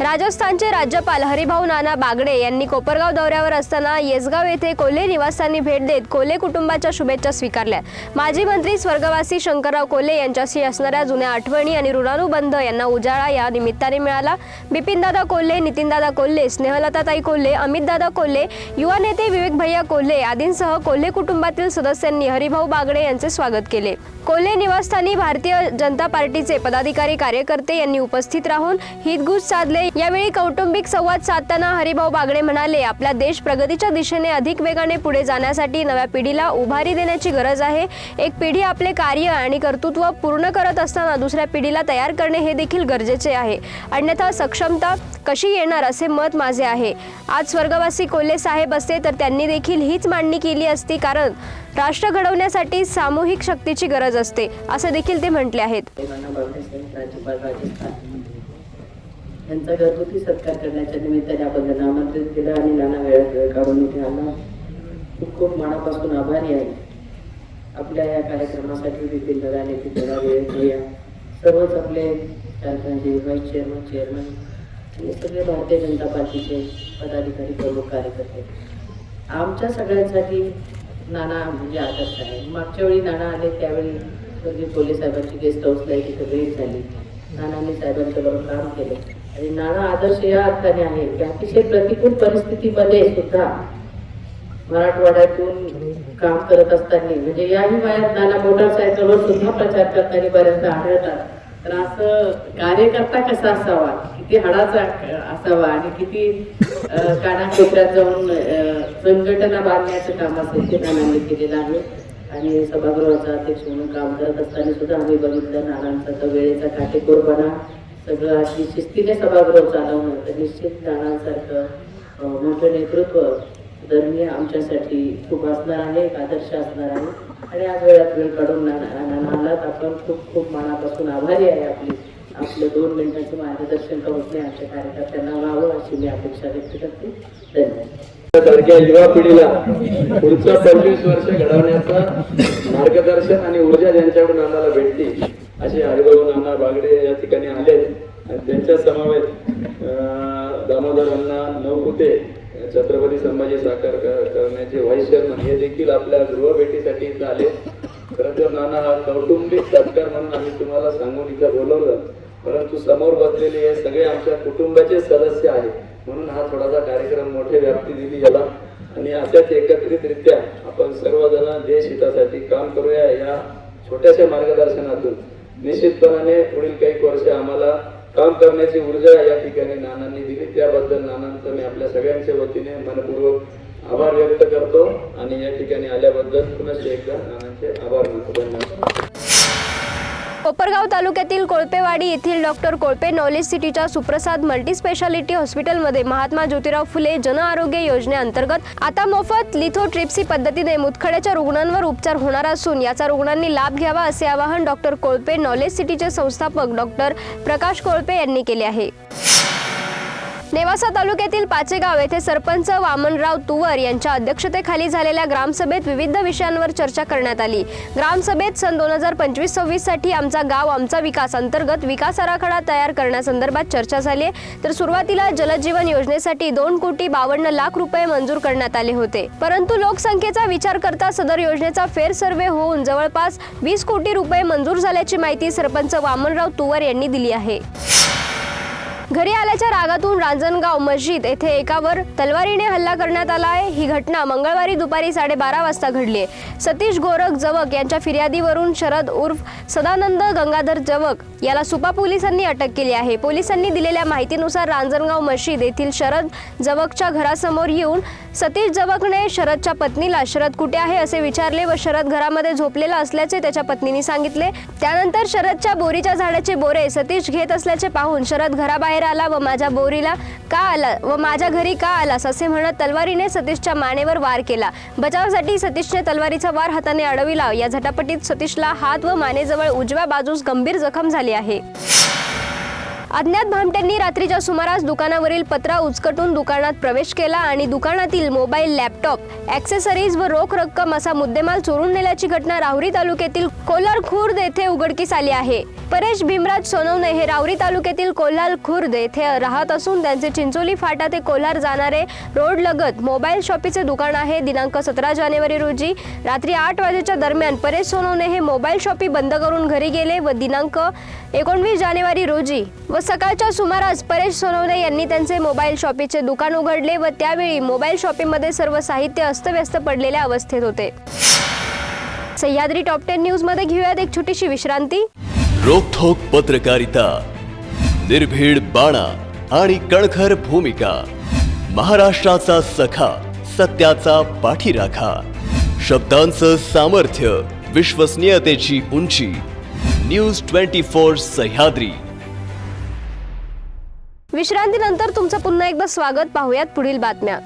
राजस्थानचे राज्यपाल हरिभाऊ नाना बागडे यांनी कोपरगाव दौऱ्यावर असताना येसगाव येथे कोल्हे निवासस्थानी भेट देत कोल्हे कुटुंबाच्या शुभेच्छा स्वीकारल्या. माजी मंत्री स्वर्गवासी शंकरराव कोल्हे यांच्याशी असणाऱ्या जुन्या आठवणी आणि ऋणानुबंध यांना उजाळा या निमित्ताने मिळाला. बिपिनदादा कोल्हे नितीनदादा कोल्हे स्नेहलताताई कोल्हे अमितदादा कोल्हे युवा नेते विवेक भैया कोल्हे आदींसह कोल्हे कुटुंबातील सदस्यांनी हरिभाऊ बागडे यांचे स्वागत केले. कोल्हे निवासस्थानी भारतीय जनता पार्टीचे पदाधिकारी कार्यकर्ते यांनी उपस्थित राहून हितगुज साधले यावेळी कौटुंबिक संवाद साधताना हरिभाऊ बागडे म्हणाले आपला देश प्रगतीच्या दिशेने अधिक वेगाने पुढे जाण्यासाठी नव्या पिढीला उभारी देण्याची गरज आहे. एक पिढी आपले कार्य आणि कर्तृत्व पूर्ण करत असताना दुसऱ्या पिढीला तयार करणे हे देखील गरजेचे आहे. अन्यथा सक्षमता कशी येणार असे मत माझे आहे. आज स्वर्गवासी कोल्हे साहेब असते तर त्यांनी देखील हीच मांडणी केली असती कारण राष्ट्र घडवण्यासाठी सामूहिक शक्तीची गरज असते असे देखील ते म्हटले आहेत. त्यांचा यांचा घरगुती सत्कार करण्याच्या निमित्ताने आपण त्यांना आमंत्रित केलं आणि नाना वेळात वेळ काढून इथे आला खूप खूप मनापासून आभारी आहे. आपल्या या कार्यक्रमासाठी विपिन दादा नितीन दादा वेळ घेऊया. सर्वच आपले चालकांचे व्हाईस चेअरमन चेअरमन आणि सगळे भारतीय जनता पार्टीचे पदाधिकारी प्रमुख कार्यकर्ते. आमच्या सगळ्यांसाठी नाना म्हणजे आदर्श आहे. मागच्या वेळी नाना आले त्यावेळी म्हणजे पोलीस साहेबांची गेस्ट हाऊसला एक इथं भेट झाली. नानांनी साहेबांच्या बरोबर काम केलं. आणि नाना आदर्श या अर्थाने आहे. की अतिशय प्रतिकूल परिस्थितीमध्ये सुद्धा मराठवाड्यातून काम करत असताना म्हणजे याही वयात नाना मोटरसायकलवर सुद्धा प्रचार करताना बऱ्याचदा आढळतात. तर असं कार्यकर्ता कसा असावा? किती हाडाचा असावा? आणि किती अं, कानाकोपऱ्यात जाऊन संघटना बांधण्याचं काम असेल ते नानांनी केलेलं आहे. आणि सभागृहाचा अध्यक्ष म्हणून काम करत असताना सुद्धा आम्ही बघितलं नानांचा तो वेळेचा काटेकोरपणा. सगळं अगदी शिस्तीने सभागृह चालवणं तर निश्चित नानांसारखं मोठं नेतृत्व धर्मीय आमच्यासाठी खूप असणार आहे एक आदर्श असणार आहे. आणि आज वेळात वेळ काढून नाना आपण खूप खूप मनापासून आभारी आहे आपली आपलं दोन मिनिटांचं मार्गदर्शन करून आमच्या कार्यकर्त्यांना व्हावं अशी मी अपेक्षा व्यक्त करते. धन्यवाद. सारख्या युवा पिढीला पुढचं पंचवीस वर्ष घडवण्याचं मार्गदर्शन आणि ऊर्जा ज्यांच्याकडून आम्हाला भेटली असे हरिभाऊ नाना बागडे या ठिकाणी आले आणि त्यांच्या समवेत दामोदर अण्णा नवकुते छत्रपती संभाजी साकार करण्याचे व्हाईस चेअरमन हे देखील आपल्या गृहभेटीसाठी इथं आले. खरं तर नाना हा कौटुंबिक सत्कार म्हणून आम्ही तुम्हाला सांगून इथं बोलवलं. परंतु समोर बसलेले हे सगळे आमच्या कुटुंबाचे सदस्य आहेत. म्हणून हा थोडासा कार्यक्रम मोठे व्याप्ती दिली याला. आणि अशाच एकत्रितरित्या आपण सर्वजण देश हितासाठी काम करूया या छोट्याशा मार्गदर्शनातून. निश्चितपणाने पुढील काही वर्ष आम्हाला काम करण्याची ऊर्जा या ठिकाणी नानांनी दिली. त्याबद्दल नानांचं मी आपल्या सगळ्यांच्या वतीने मनपूर्वक आभार व्यक्त करतो. आणि या ठिकाणी आल्याबद्दल पुनश्च एकदा नानांचे आभार मानतो. धन्यवाद. कोपरगाव तालुक्यातील कोळपेवाडी येथील डॉक्टर कोळपे नॉलेज सिटीच्या सुप्रसाद मल्टीस्पेशालिटी हॉस्पिटलमध्ये महात्मा ज्योतिराव फुले जन आरोग्य योजनेअंतर्गत आता मोफत लिथोट्रिप्सी पद्धतीने मुतखड्याच्या रुग्णांवर उपचार होणार असून याचा रुग्णांनी लाभ घ्यावा असे आवाहन डॉक्टर कोळपे नॉलेज सिटीचे संस्थापक डॉक्टर प्रकाश कोळपे यांनी केले आहे. नेवासा तालुक्यातील पाचेगाव येथे सरपंच वामनराव तुवर यांच्या अध्यक्षतेखाली झालेल्या ग्रामसभेत विविध विषयांवर चर्चा करण्यात आली. ग्रामसभेत सन दोन हजार पंचवीस सव्वीससाठी आमचा गाव आमचा विकास अंतर्गत विकास आराखडा तयार करण्यासंदर्भात चर्चा झाली तर सुरुवातीला जलजीवन योजनेसाठी दोन कोटी बावन्न लाख रुपये मंजूर करण्यात आले होते. परंतु लोकसंख्येचा विचार करता सदर योजनेचा फेर सर्वे होऊन जवळपास वीस कोटी रुपये मंजूर झाल्याची माहिती सरपंच वामनराव तुवर यांनी दिली आहे. घरी आल्याच्या रागातून रांजणगाव मस्जिद येथे एकावर तलवारीने हल्ला करण्यात आला आहे. ही घटना मंगळवारी दुपारी साडेबारा वाजता घडली आहे. सतीश गोरख जवक यांच्या फिर्यादीवरून शरद उर्फ सदानंद गंगाधर जवक याला सुपा पोलिसांनी अटक केली आहे. पोलिसांनी दिलेल्या माहितीनुसार रांजणगाव मस्जिद येथील शरद जवकच्या घरासमोर येऊन सतीश जवकने शरदच्या पत्नीला शरद कुठे आहे? असे विचारले व शरद घरामध्ये झोपलेला असल्याचे त्याच्या पत्नीने सांगितले. त्यानंतर शरदच्या बोरीच्या झाडाचे बोरे सतीश घेत असल्याचे पाहून शरद घराबाहेर आला व माझ्या बोरीला का आला? व माझ्या घरी का आलास? असे म्हणत तलवारीने सतीशच्या मानेवर वार केला. बचावासाठी सतीशने तलवारीचा वार हाताने अडविला. या झटापटीत सतीशला हात व मानेजवळ उजव्या बाजूस गंभीर जखम झाली आहे. अज्ञात भामट्यांनी रात्रीच्या सुमारास दुकानावरील पत्रा उचकटून दुकानात प्रवेश केला आणि दुकानातील मोबाईल लॅपटॉप ॲक्सेसरीज व रोख रक्कम असा मुद्देमाल चोरून नेल्याची घटना राहुरी तालुक्यातील कोल्हार खुर्द येथे उघडकीस आली आहे. परेश भीमराज सोनवणे हे रावरी तालुक्यातील कोल्हार खुर्द येथे राहत असून त्यांचे चिंचोली फाटा ते कोल्हार जाणारे रोड लगत मोबाईल शॉपीचे दुकान आहे. दिनांक सतरा जानेवारी रोजी रात्री आठ वाजेच्या दरम्यान परेश सोनवणे हे मोबाईल शॉपी बंद करून घरी गेले व दिनांक एकोणवीस जानेवारी रोजी व सकाळच्या सुमारास परेश सोनवणे यांनी त्यांचे मोबाईल शॉपीचे दुकान उघडले व त्यावेळी मोबाईल शॉपीमध्ये सर्व साहित्य अस्तव्यस्त पडलेल्या अवस्थेत होते. सह्याद्री टॉप टेन न्यूजमध्ये घेऊयात एक छोटीशी विश्रांती. रोखोक पत्रकारिता निर्भीड बाणा आणि कणखर भूमिका महाराष्ट्राचा सखा सत्याचा पाठीराखा शब्दांचं सामर्थ्य विश्वसनीयतेची उंची न्यूज ट्वेंटी फोर सह्याद्री. विश्रांतीनंतर तुमचं पुन्हा एकदा स्वागत. पाहूयात पुढील बातम्या.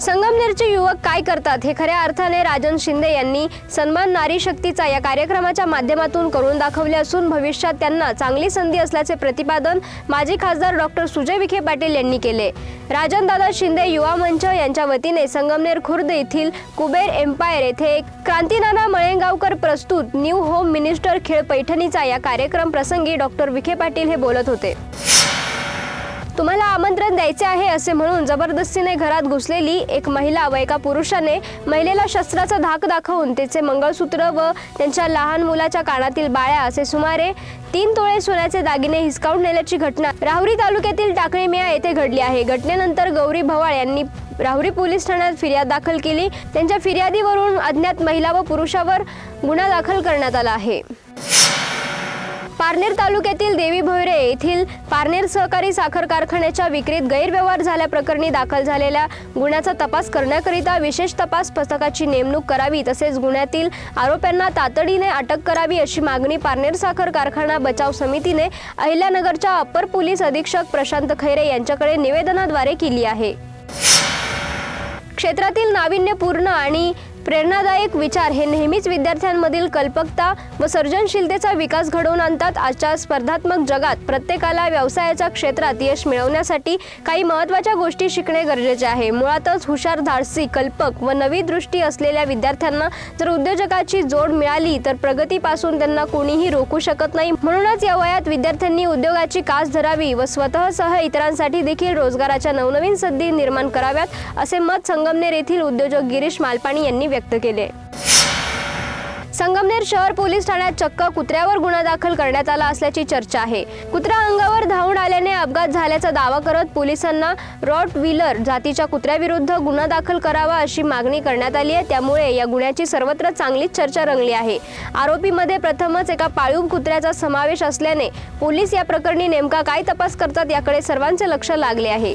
संगमनेरचे युवक काय करतात हे खऱ्या अर्थाने राजन शिंदे यांनी सन्मान नारी शक्तीचा या कार्यक्रमाच्या माध्यमातून करून दाखवले असून भविष्यात त्यांना चांगली संधी असल्याचे प्रतिपादन माजी खासदार डॉक्टर सुजय विखे पाटील यांनी केले. राजन दादा शिंदे युवा मंच यांच्या वतीने संगमनेर खुर्द येथील कुबेर एम्पायर येथे क्रांतीनाना मळेगावकर प्रस्तुत न्यू होम मिनिस्टर खेळ पैठणीचा या कार्यक्रम प्रसंगी डॉक्टर विखे पाटील हे बोलत होते. तुम्हाला आमंत्रण द्यायचे आहे असे म्हणून जबरदस्तीने घरात घुसलेली एक महिला व एका पुरुषाने महिलेला शस्त्राचा धाक दाखवून त्याचे मंगळसूत्र व त्यांच्या लहान मुलाच्या कानातील बाळ्या असे सुमारे तीन तोळे सोन्याचे दागिने हिसकावून नेल्याची घटना राहुरी तालुक्यातील टाकळी टाकळीमिया येथे घडली आहे. घटनेनंतर गौरी भवाळ यांनी राहुरी पोलीस ठाण्यात फिर्याद दाखल केली. त्यांच्या फिर्यादीवरून अज्ञात महिला व पुरुषावर गुन्हा दाखल करण्यात आला आहे. पारनेर तालुक्यातील देवी भोयरे येथील पारनेर सहकारी साखर कारखान्याच्या विक्रीत गैरव्यवहार झाल्याप्रकरणी दाखल झालेल्या गुन्ह्याचा तपास करण्याकरिता विशेष तपास पथकाची नेमणूक करावी तसेच गुन्ह्यातील आरोप्यांना तातडीने अटक करावी अशी मागणी पारनेर साखर कारखाना बचाव समितीने अहिल्यानगरच्या अप्पर पोलीस अधीक्षक प्रशांत खैरे यांच्याकडे निवेदनाद्वारे केली आहे. क्षेत्रातील नाविन्यपूर्ण आणि प्रेरणादायक विचार हे नेहमीच विद्यार्थ्यांमधील कल्पकता व सर्जनशीलतेचा विकास घडवून आणतात. आजच्या स्पर्धात्मक जगात प्रत्येकाला व्यवसायाच्या क्षेत्रात यश मिळवण्यासाठी काही महत्त्वाच्या गोष्टी शिकणे गरजेचे आहे. मुळातच हुशार धाडसी कल्पक व नवी दृष्टी असलेल्या विद्यार्थ्यांना जर उद्योजकाची जोड मिळाली तर प्रगतीपासून त्यांना कोणीही रोखू शकत नाही. म्हणूनच या वयात विद्यार्थ्यांनी उद्योगाची कास धरावी व स्वतःसह इतरांसाठी देखील रोजगाराच्या नवनवीन संधी निर्माण कराव्यात असे मत संगमनेर येथील उद्योजक गिरीश मालपाणी यांनी व्यक्त केले. संगमनेर शहर पोलीस ठाण्यात चक्क कुत्र्यावर गुन्हा दाखल करण्यात आला असल्याची चर्चा आहे. कुत्रा अंगावर धावून आल्याने अपघात झाल्याचा दावा करत पोलिसांना रॉट व्हीलर जातीच्या कुत्र्याविरुद्ध गुन्हा दाखल करावा अशी मागणी करण्यात आली आहे. त्यामुळे या गुन्ह्याची सर्वत्र चांगलीच चर्चा रंगली आहे. आरोपीमध्ये प्रथमच एका पाळीव कुत्र्याचा समावेश असल्याने पोलीस या प्रकरणी नेमका काय तपास करतात याकडे सर्वांचे लक्ष लागले आहे.